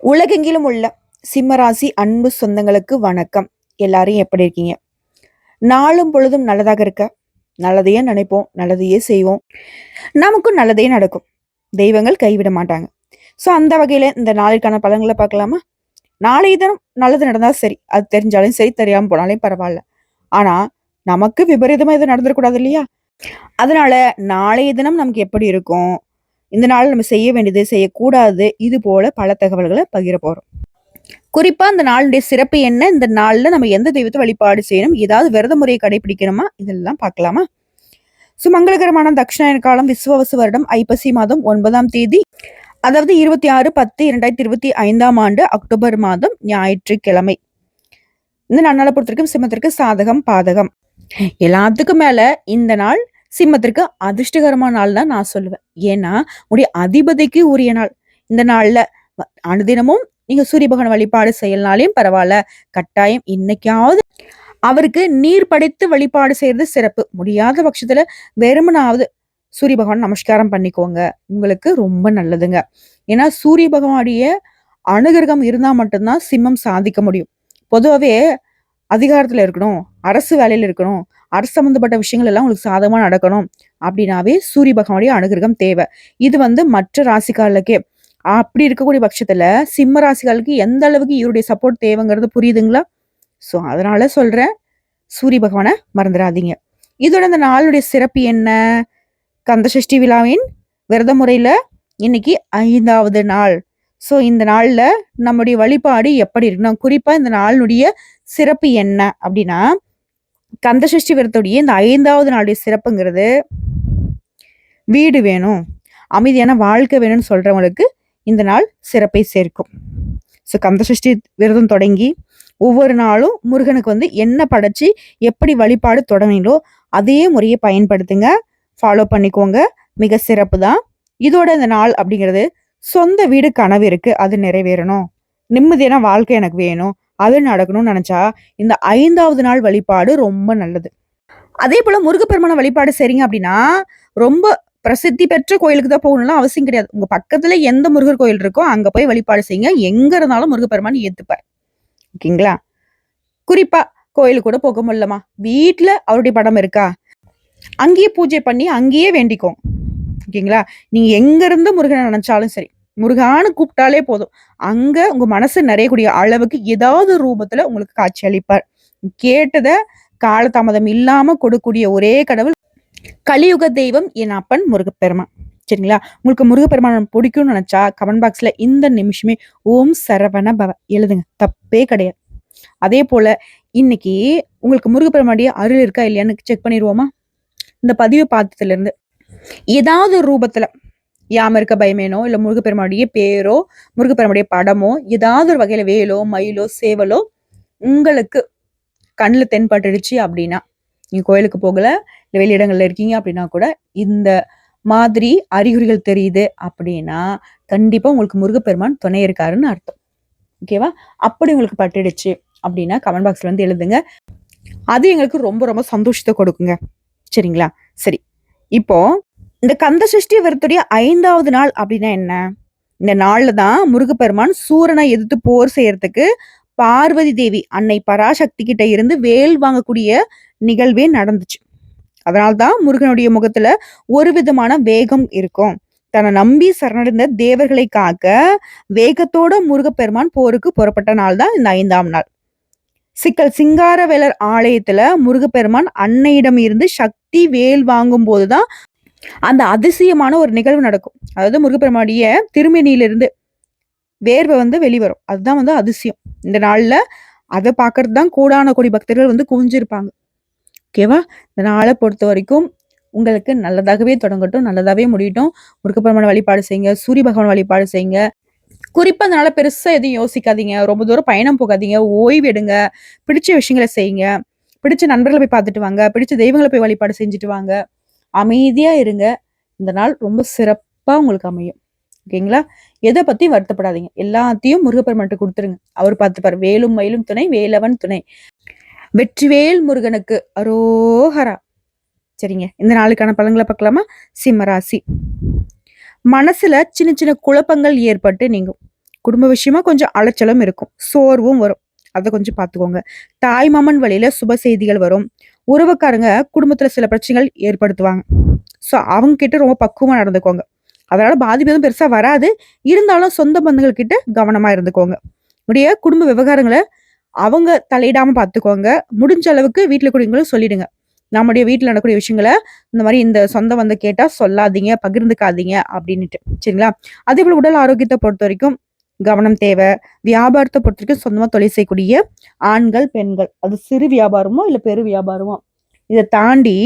உலகெங்கிலும் உள்ள சிம்மராசி அன்பு சொந்தங்களுக்கு வணக்கம். எல்லாரும் எப்படி இருக்கீங்க? நாளும் பொழுதும் நல்லதாக இருக்க? நல்லதையே நினைப்போம் நல்லதையே செய்வோம். நமக்கும் நல்லதே நடக்கும். தெய்வங்கள் கைவிட மாட்டாங்க. ஸோ அந்த வகையில் இந்த நாளைக்கான பலன்களை பார்க்கலாமா? நாளைய தினம் நல்லது நடந்தால் சரி. அது தெரிஞ்சாலும் சரி தெரியாமல் போனாலும் பரவாயில்ல. ஆனால் நமக்கு விபரீதமாக எதுவும் நடந்துடக்கூடாது இல்லையா? அதனால நாளைய தினம் நமக்கு எப்படி இருக்கும்? இந்த நாள் நம்ம செய்ய வேண்டியது செய்யக்கூடாது இது போல பல தகவல்களை பகிர போறோம். குறிப்பா இந்த நாளுடைய சிறப்பு என்ன? இந்த நாள்ல நம்ம எந்த தெய்வத்தை வழிபாடு செய்யணும்? ஏதாவது விரத முறையை கடைபிடிக்கணுமா? இதெல்லாம் பார்க்கலாமா? சுமங்கலகரமான தட்சிணாயன காலம் விஸ்வவசு வருடம் ஐப்பசி மாதம் ஒன்பதாம் தேதி அதாவது இருபத்தி ஆறு பத்து இரண்டாயிரத்தி இருபத்தி ஐந்தாம் ஆண்டு அக்டோபர் மாதம் ஞாயிற்றுக்கிழமை. இந்த நன்னாளை பொறுத்திருக்கும் சிம்மத்திற்கு சாதகம் பாதகம். எல்லாத்துக்கும் மேல இந்த நாள் சிம்மத்திற்கு அதிர்ஷ்டகரமான நாள் தான் நான் சொல்லுவேன். ஏன்னா உடைய அதிபதிக்கு உரிய நாள். இந்த நாள்ல வ- அனுதினமும் நீங்க சூரிய பகவான் வழிபாடு செய்யலனாலையும் பரவாயில்ல. கட்டாயம் இன்னைக்காவது அவருக்கு நீர் படைத்து வழிபாடு செய்யறது சிறப்பு. முடியாத பட்சத்துல வெறுமனாவது சூரிய பகவான் நமஸ்காரம் பண்ணிக்கோங்க. உங்களுக்கு ரொம்ப நல்லதுங்க. ஏன்னா சூரிய பகவானுடைய அனுகிரகம் இருந்தா மட்டும்தான் சிம்மம் சாதிக்க முடியும். பொதுவாகவே அதிகாரத்துல இருக்கணும் அரசு வேலையில இருக்கணும் அரசு சம்பந்தப்பட்ட விஷயங்கள் எல்லாம் உங்களுக்கு சாதகமாக நடக்கணும் அப்படின்னாவே சூரிய பகவானுடைய அனுகிரகம் தேவை. இது வந்து மற்ற ராசிக்காரர்களுக்கே. அப்படி இருக்கக்கூடிய பட்சத்துல சிம்ம ராசிகளுக்கு எந்த அளவுக்கு இவருடைய சப்போர்ட் தேவைங்கிறது புரியுதுங்களா? ஸோ அதனால சொல்றேன் சூரிய பகவானை மறந்துடாதீங்க. இதோட இந்த நாளுடைய சிறப்பு என்ன? கந்தசஷ்டி விழாவின் விரத முறையில இன்னைக்கு ஐந்தாவது நாள். ஸோ இந்த நாளில் நம்முடைய வழிபாடு எப்படி இருக்கணும்? குறிப்பாக இந்த நாளினுடைய சிறப்பு என்ன அப்படின்னா கந்தசஷ்டி விரதத்துடைய இந்த ஐந்தாவது நாளுடைய சிறப்புங்கிறது வீடு வேணும். அமைதியான வாழ்க்கை வேணும்னு சொல்கிறவங்களுக்கு இந்த நாள் சிறப்பை சேர்க்கும். ஸோ கந்தசஷ்டி விரதம் தொடங்கி ஒவ்வொரு நாளும் முருகனுக்கு வந்து என்ன படைச்சு எப்படி வழிபாடு தொடங்கினோ அதே முறையை பயன்படுத்துங்க. ஃபாலோ பண்ணிக்கோங்க. மிக சிறப்பு தான். இதோட இந்த நாள் அப்படிங்கிறது சொந்த வீடு கனவு இருக்குது அது நிறைவேறணும். நிம்மதியான வாழ்க்கை எனக்கு வேணும். அது நடக்கணும்னு நினச்சா இந்த ஐந்தாவது நாள் வழிபாடு ரொம்ப நல்லது. அதே போல் முருகப்பெருமான வழிபாடு சரிங்க அப்படின்னா ரொம்ப பிரசித்தி பெற்ற கோயிலுக்கு தான் போகணும்லாம் அவசியம் கிடையாது. உங்கள் பக்கத்தில் எந்த முருகர் கோயில் இருக்கோ அங்கே போய் வழிபாடு செய்யுங்க. எங்கே இருந்தாலும் முருகப்பெருமான் ஏற்றுப்பார் ஓகேங்களா? குறிப்பாக கோயிலுக்கு கூட போக முடியலமா வீட்டில் அவருடைய படம் இருக்கா? அங்கேயே பூஜை பண்ணி அங்கேயே வேண்டிக்கோங்க. ஓகேங்களா? நீங்கள் எங்கேருந்து முருகனை நினச்சாலும் சரி. முருகான்னு கூப்பிட்டாலே போதும். அங்க உங்க மனசு நிறையக்கூடிய அளவுக்கு ஏதாவது ரூபத்துல உங்களுக்கு காட்சி அளிப்பார். கேட்டத காலதாமதம் இல்லாம கொடுக்கூடிய ஒரே கடவுள் கலியுக தெய்வம் என் அப்பன் முருகப்பெருமான். சரிங்களா? உங்களுக்கு முருகப்பெருமான் பிடிக்கும்னு நினைச்சா கமெண்ட் பாக்ஸ்ல இந்த நிமிஷமே ஓம் சரவண பவ எழுதுங்க. தப்பே கிடையாது. அதே போல இன்னைக்கு உங்களுக்கு முருகப்பெருமாடிய அருள் இருக்கா இல்லையான்னு செக் பண்ணிடுவோமா? இந்த பதிவை பார்த்ததுல இருந்து ஏதாவது ரூபத்துல யாம இருக்க பயமேனோ இல்லை முருகப்பெருமானுடைய பேரோ முருகப்பெருமானுடைய படமோ ஏதாவது ஒரு வகையில் வேலோ மயிலோ சேவலோ உங்களுக்கு கண்ணில் தென்பட்டுடுச்சு அப்படின்னா நீங்கள் கோயிலுக்கு போகல இல்லை வெளியிடங்களில் இருக்கீங்க அப்படின்னா கூட இந்த மாதிரி அறிகுறிகள் தெரியுது அப்படின்னா கண்டிப்பாக உங்களுக்கு முருகப்பெருமான் துணை இருக்காருன்னு அர்த்தம். ஓகேவா அப்படி உங்களுக்கு பட்டுடுச்சு அப்படின்னா கமெண்ட் பாக்ஸில் வந்து எழுதுங்க. அது எங்களுக்கு ரொம்ப ரொம்ப சந்தோஷத்தை கொடுக்குங்க. சரிங்களா? சரி. இப்போ இந்த கந்த சஷ்டி விரத்துடைய ஐந்தாவது நாள் அப்படின்னா என்ன? இந்த நாள்ல தான் முருகப்பெருமான் சூரனை எதிர்த்து போர் செய்யறதுக்கு பார்வதி தேவி அன்னை பராசக்தி கிட்ட இருந்து வேல் வாங்கக்கூடிய நிகழ்வே நடந்துச்சு. அதனால்தான் முருகனுடைய முகத்துல ஒரு விதமான வேகம் இருக்கும். தன்னை நம்பி சரணடைந்த தேவர்களை காக்க வேகத்தோட முருகப்பெருமான் போருக்கு புறப்பட்ட நாள் தான் இந்த ஐந்தாம் நாள். சிக்கல் சிங்காரவேலர் ஆலயத்துல முருகப்பெருமான் அன்னையிடம் இருந்து சக்தி வேல் வாங்கும் போதுதான் அந்த அதிசயமான ஒரு நிகழ்வு நடக்கும். அதாவது முருகப்பெருமானுடைய திருமணியிலிருந்து வேர்வை வந்து வெளிவரும். அதுதான் வந்து அதிசயம். இந்த நாளில் அதை பார்க்கறது தான் கூடான கோடி பக்தர்கள் வந்து குவிஞ்சிருப்பாங்க. ஓகேவா இந்த நாளை பொறுத்த வரைக்கும் உங்களுக்கு நல்லதாகவே தொடங்கட்டும் நல்லதாகவே முடியட்டும். முருகப்பெருமான வழிபாடு செய்யுங்க சூரிய பகவான் வழிபாடு செய்யுங்க. குறிப்பாக அதனால பெருசாக எதுவும் யோசிக்காதீங்க. ரொம்ப தூரம் பயணம் போகாதீங்க. ஓய்வு எடுங்க. பிடிச்ச விஷயங்களை செய்யுங்க. பிடிச்ச நண்பர்களை போய் பார்த்துட்டு வாங்க. பிடிச்ச தெய்வங்களை போய் வழிபாடு செஞ்சுட்டு வாங்க. அமைதியாக இருங்க. இந்த நாள் ரொம்ப சிறப்பாக உங்களுக்கு அமையும். ஓகேங்களா? எதை பற்றியும் வருத்தப்படாதீங்க. எல்லாத்தையும் முருகப்பெருமான்ட்டு கொடுத்துருங்க. அவர் பார்த்துப்பார் வேலும் மயிலும் துணை வேலவன் துணை. வெற்றிவேல் முருகனுக்கு அரோஹரா. சரிங்க. இந்த நாளுக்கான பலன்களை பார்க்கலாமா? சிம்மராசி. மனசுல சின்ன சின்ன குழப்பங்கள் ஏற்பட்டு நீங்கும். குடும்ப விஷயமா கொஞ்சம் அலைச்சலும் இருக்கும். சோர்வும் வரும். அதை கொஞ்சம் பார்த்துக்கோங்க. தாய் மாமன் வழியில சுப செய்திகள் வரும். உறவுக்காரங்க குடும்பத்துல சில பிரச்சனைகள் ஏற்படுத்துவாங்க. ஸோ அவங்க கிட்ட ரொம்ப பக்குவமாக நடந்துக்கோங்க. அதனால பாதிப்பு எதுவும் பெருசா வராது. இருந்தாலும் சொந்த பந்தங்கள் கிட்ட கவனமா இருந்துக்கோங்க. உடைய குடும்ப விவகாரங்களை அவங்க தலையிடாம பார்த்துக்கோங்க. முடிஞ்ச அளவுக்கு வீட்டில் கூடியவங்களும் சொல்லிடுங்க. நம்முடைய வீட்டில் நடக்கக்கூடிய விஷயங்களை இந்த மாதிரி இந்த சொந்த வந்து கேட்டால் சொல்லாதீங்க பகிர்ந்துக்காதீங்க அப்படின்ட்டு சரிங்களா? அதே போல் உடல் ஆரோக்கியத்தை பொறுத்த வரைக்கும் கவனம் தேவை. வியாபாரத்தை பொறுத்த வரைக்கும் சொந்தமாக தொழில் செய்யக்கூடிய ஆண்கள் பெண்கள். அது சிறு வியாபாரமோ இல்லை பெரு வியாபாரமோ? இதை தாண்டி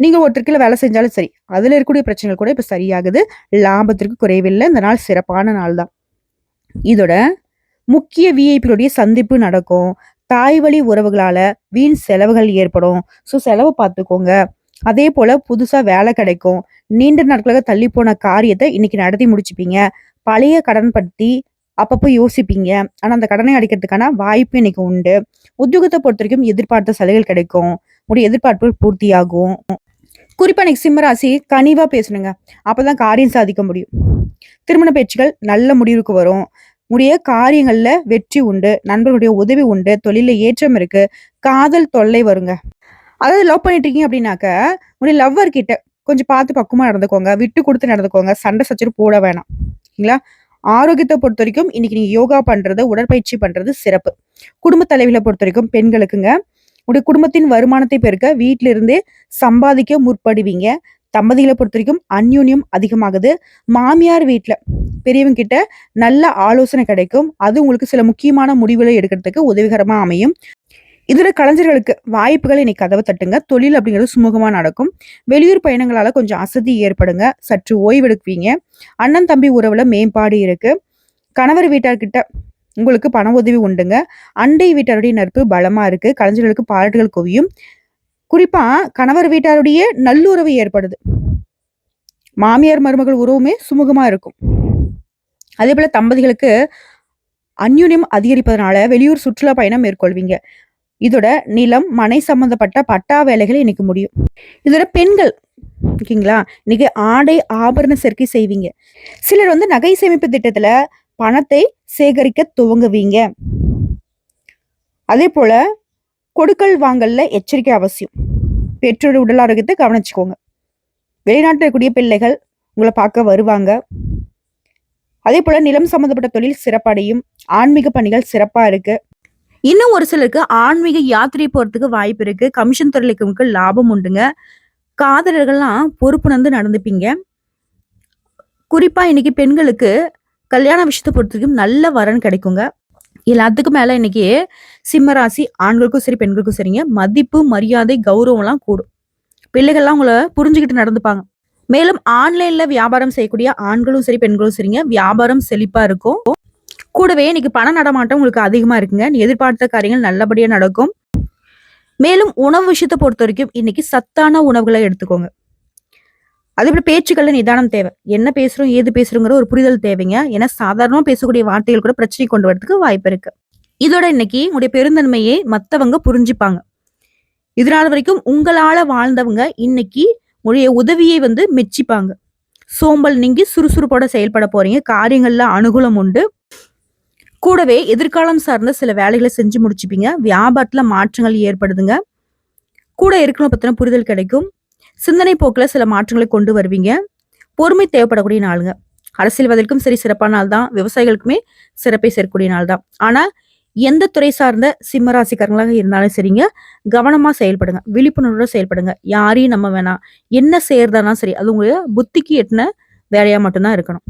நீங்கள் ஒருத்தருக்குள்ள வேலை செஞ்சாலும் சரி அதில் இருக்கக்கூடிய பிரச்சனைகள் கூட இப்போ சரியாகுது. லாபத்திற்கு குறைவில்லை. இந்த நாள் சிறப்பான நாள் தான். இதோட முக்கிய விஐபிகளுடைய சந்திப்பு நடக்கும். தாய் வழி உறவுகளால் வீண் செலவுகள் ஏற்படும். ஸோ செலவு பார்த்துக்கோங்க. அதே போல் புதுசாக வேலை கிடைக்கும். நீண்ட நாட்களாக தள்ளி போன காரியத்தை இன்னைக்கு நடத்தி முடிச்சுப்பீங்க. பழைய கடன் பற்றி அப்பப்போ யோசிப்பீங்க. ஆனா அந்த கடனை அடைக்கிறதுக்கான வாய்ப்பு இன்னைக்கு உண்டு. உத்தியோகத்தை பொறுத்த வரைக்கும் எதிர்பார்த்த சலுகைகள் கிடைக்கும். உடைய எதிர்பார்ப்புகள் பூர்த்தியாகும். குறிப்பா இன்னைக்கு சிம்மராசி கனிவா பேசணுங்க. அப்பதான் காரியம் சாதிக்க முடியும். திருமண பேச்சுகள் நல்ல முடிவுக்கு வரும். உடைய காரியங்கள்ல வெற்றி உண்டு. நண்பர்களுடைய உதவி உண்டு. தொழில ஏற்றம் இருக்கு. காதல் தொல்லை வருங்க. அதாவது லவ் பண்ணிட்டு இருக்கீங்க அப்படின்னாக்க உடைய லவ்வர் கிட்ட கொஞ்சம் பார்த்து பக்குவமா நடந்துக்கோங்க. விட்டு கொடுத்து நடந்துக்கோங்க. சண்டை சச்சரவு போட வேணாம். சரிங்களா ஆரோக்கியத்தை பொறுத்த வரைக்கும் இன்னைக்கு நீங்க யோகா பண்றது உடற்பயிற்சி பண்றது சிறப்பு. குடும்ப தலைவிகளை பொறுத்த வரைக்கும் பெண்களுக்குங்க. உடைய குடும்பத்தின் வருமானத்தை பெருக்க வீட்டில இருந்தே சம்பாதிக்க முற்படுவீங்க. தம்பதிகளை பொறுத்த வரைக்கும் அந்யூன்யம் அதிகமாகுது. மாமியார் வீட்டில் பெரியவங்க கிட்ட நல்ல ஆலோசனை கிடைக்கும். அது உங்களுக்கு சில முக்கியமான முடிவுகளை எடுக்கிறதுக்கு உதவிகரமாக அமையும். இதில் கலைஞர்களுக்கு வாய்ப்புகள் இன்னைக்கு கதவை தட்டுங்க. தொழில் அப்படிங்கிறது சுமூகமாக நடக்கும். வெளியூர் பயணங்களால் கொஞ்சம் அசதி ஏற்படுங்க. சற்று ஓய்வெடுக்குவீங்க. அண்ணன் தம்பி உறவுல மேம்பாடு இருக்கு. கணவர் வீட்டார்கிட்ட உங்களுக்கு பண உதவி உண்டுங்க. அண்டை வீட்டாருடைய நட்பு பலமா இருக்கு. கலைஞர்களுக்கு பாராட்டுகள் குவியும். குறிப்பா கணவர் வீட்டாருடைய நல்லுறவு ஏற்படுது. மாமியார் மருமகள் உறவுமே சுமூகமா இருக்கும். அதே போல தம்பதிகளுக்கு அந்யுன்யம் அதிகரிப்பதனால வெளியூர் சுற்றுலா பயணம் மேற்கொள்வீங்க. இதோட நிலம் மனை சம்பந்தப்பட்ட பட்டா வேலைகள் இன்னைக்கு முடியும். இதோட பெண்கள் ஓகேங்களா? இன்னைக்கு ஆடை ஆபரண சேர்க்கை செய்வீங்க. சிலர் வந்து நகை சேமிப்பு திட்டத்துல பணத்தை சேகரிக்க துவங்குவீங்க. அதே போல கொடுக்கல் வாங்கல்ல எச்சரிக்கை அவசியம். பெற்றோர் உடல் ஆரோக்கியத்தை கவனிச்சுக்கோங்க. வெளிநாட்டில் இருக்கக்கூடிய பிள்ளைகள் உங்களை பார்க்க வருவாங்க. அதே போல நிலம் சம்மந்தப்பட்ட தொழில் சிறப்படையும். ஆன்மீக பணிகள் சிறப்பாக இருக்கு. இன்னும் ஒரு சிலருக்கு ஆன்மீக யாத்திரை போறதுக்கு வாய்ப்பு இருக்கு. கமிஷன் துறைகளுக்கு லாபம் உண்டுங்க. காதலர்கள்லாம் பொறுப்புணர்ந்து நடந்துப்பீங்க. குறிப்பா இன்னைக்கு பெண்களுக்கு கல்யாண விஷயத்தை பொறுத்த வரைக்கும் நல்ல வரன் கிடைக்குங்க. எல்லாத்துக்கும் மேல இன்னைக்கு சிம்மராசி ஆண்களுக்கும் சரி பெண்களுக்கும் சரிங்க. மதிப்பு மரியாதை கௌரவம்லாம் கூடும். பிள்ளைகள்லாம் உங்களை புரிஞ்சுக்கிட்டு நடந்துப்பாங்க. மேலும் ஆன்லைன்ல வியாபாரம் செய்யக்கூடிய ஆண்களும் சரி பெண்களும் சரிங்க. வியாபாரம் செழிப்பா இருக்கும். கூடவே இன்னைக்கு பண நடமாட்டம் உங்களுக்கு அதிகமா இருக்குங்க. நீ எதிர்பார்த்த காரியங்கள் நல்லபடியா நடக்கும். மேலும் உணவு விஷயத்தை பொறுத்த வரைக்கும் இன்னைக்கு சத்தான உணவுகளை எடுத்துக்கோங்க. அதே போல பேச்சுக்கள்ல நிதானம் தேவை. என்ன பேசுறோம் ஏது பேசுறோங்கிற ஒரு புரிதல் தேவைங்க. ஏன்னா சாதாரணமா பேசக்கூடிய வார்த்தைகள் கூட பிரச்சனை கொண்டு வரதுக்கு வாய்ப்பு இருக்கு. இதோட இன்னைக்கு உங்களுடைய பெருந்தன்மையை மத்தவங்க புரிஞ்சுப்பாங்க. இதனால வரைக்கும் உங்களால வாழ்ந்தவங்க இன்னைக்கு உடைய உதவியை வந்து மெச்சிப்பாங்க. சோம்பல் நீங்கி சுறுசுறுப்போட செயல்பட போறீங்க. காரியங்கள்ல அனுகூலம் உண்டு. கூடவே எதிர்காலம் சார்ந்த சில வேலைகளை செஞ்சு முடிச்சுப்பீங்க. வியாபாரத்தில் மாற்றங்கள் ஏற்படுதுங்க. கூட இருக்கணும் பற்றின புரிதல் கிடைக்கும். சிந்தனை போக்கில் சில மாற்றங்களை கொண்டு வருவீங்க. பொறுமை தேவைப்படக்கூடிய நாளுங்க. அரசியல்வாதிகளுக்கும் சரி சிறப்பான நாள் தான். விவசாயிகளுக்குமே சிறப்பை சேர்க்கக்கூடிய நாள் தான். ஆனால் எந்த துறை சார்ந்த சிம்மராசிக்காரங்களாக இருந்தாலும் சரிங்க கவனமாக செயல்படுங்க. விழிப்புணர்வோட செயல்படுங்க. யாரையும் நம்ம வேணாம். என்ன செய்யறதானா சரி அது உங்களுடைய புத்திக்கு எட்டின வேலையாக மட்டும்தான் இருக்கணும்.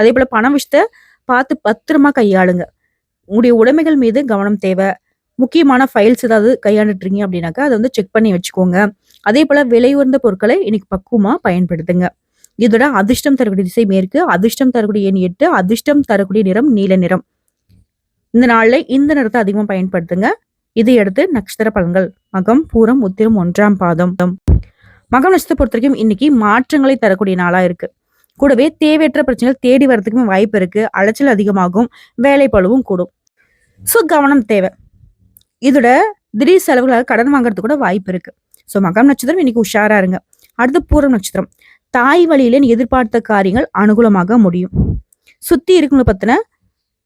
அதே போல் பண விஷயத்தை பார்த்து பத்திரமா கையாளுங்க. உங்களுடைய உடைமைகள் மீது கவனம் தேவை. முக்கியமான ஃபைல்ஸ் ஏதாவது கையாண்டுட்டீங்க அப்படின்னாக்கா அதை வந்து செக் பண்ணி வச்சுக்கோங்க. அதே போல விலை உயர்ந்த பொருட்களை இன்னைக்கு பக்குவமா பயன்படுத்துங்க. இதோட அதிர்ஷ்டம் தரக்கூடிய திசை மேற்கு அதிர்ஷ்டம் தரக்கூடிய எண் எட்டு அதிர்ஷ்டம் தரக்கூடிய நிறம் நீல நிறம். இந்த நாள்ல இந்த நிறத்தை அதிகமா பயன்படுத்துங்க. இதை அடுத்து நட்சத்திர பலன்கள். மகம் பூரம் உத்திரம் ஒன்றாம் பாதம். மகம் நட்சத்திரத்தை பொறுத்த வரைக்கும் இன்னைக்கு மாற்றங்களை தரக்கூடிய நாளா இருக்கு. கூடவே தேவையற்ற பிரச்சனைகள் தேடி வரதுக்குமே வாய்ப்பு இருக்கு. அலைச்சல் அதிகமாகும். வேலை கூடும். ஸோ கவனம் தேவை. இதோட திடீர் செலவுகளாக கடன் வாங்குறது கூட வாய்ப்பு இருக்கு. ஸோ மகம் நட்சத்திரம் இன்னைக்கு உஷாரா இருங்க. அடுத்து பூரம் நட்சத்திரம். தாய் வழியில எதிர்பார்த்த காரியங்கள் அனுகூலமாக முடியும். சுத்தி இருக்கவங்களை பத்தின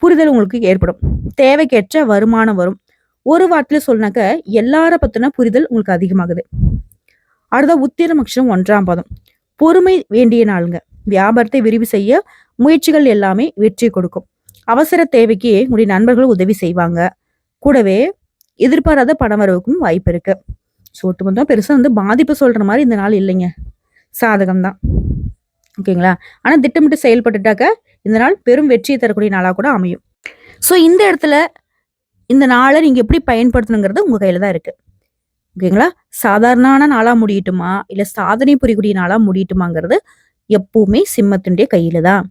புரிதல் உங்களுக்கு ஏற்படும். தேவைக்கேற்ற வருமானம் வரும். ஒரு வார்த்தையில சொல்லினாக்க எல்லார பத்தின புரிதல் உங்களுக்கு அதிகமாகுது. அடுத்த உத்திரம் அக்ஷரம் ஒன்றாம் பதம். பொறுமை வேண்டிய நாளுங்க. வியாபாரத்தை விரிவு செய்ய முயற்சிகள் எல்லாமே வெற்றி கொடுக்கும். அவசர தேவைக்கு உங்களுடைய நண்பர்கள் உதவி செய்வாங்க. கூடவே எதிர்பாராத பணம் வரவுக்கும் வாய்ப்பு இருக்கு. ஸோ ஒட்டுமொத்தம் பெருசாக வந்து பாதிப்பு சொல்ற மாதிரி இந்த நாள் இல்லைங்க. சாதகம் தான். ஓகேங்களா? ஆனால் திட்டமிட்டு செயல்பட்டுட்டாக்க இந்த நாள் பெரும் வெற்றியை தரக்கூடிய நாளாக கூட அமையும். ஸோ இந்த இடத்துல இந்த நாளை நீங்கள் எப்படி பயன்படுத்தணுங்கிறது உங்கள் கையில் தான் இருக்கு. ஓகேங்களா? சாதாரணமான நாளாக முடியட்டுமா? இல்லை சாதனை புரியக்கூடிய நாளாக முடியட்டுமாங்கிறது எப்பவுமே சிம்மத்தினுடைய கையில தான்.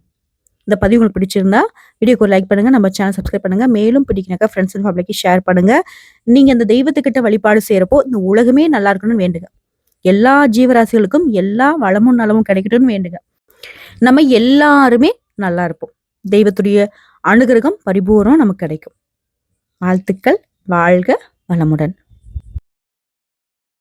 இந்த பதிவு உங்களுக்கு பிடிச்சிருந்தா வீடியோக்கு லைக் பண்ணுங்க நம்ம சேனல் சப்ஸ்கிரைப் பண்ணுங்க. மேலும் பிடிக்கினாக்கா ஃப்ரெண்ட்ஸ் அண்ட் ஃபேமிலிக்கு ஷேர் பண்ணுங்க. நீங்க இந்த தெய்வத்துக்கிட்ட வழிபாடு செய்யறப்போ இந்த உலகமே நல்லா இருக்கணும்னு வேண்டுங்க. எல்லா ஜீவராசிகளுக்கும் எல்லா வளமும் நலமும் கிடைக்கட்டும்னு வேண்டுங்க. நம்ம எல்லாருமே நல்லா இருப்போம். தெய்வத்துடைய அனுகிரகம் பரிபூர்ணம் நமக்கு கிடைக்கும். வாழ்த்துக்கள் வாழ்க வளமுடன்.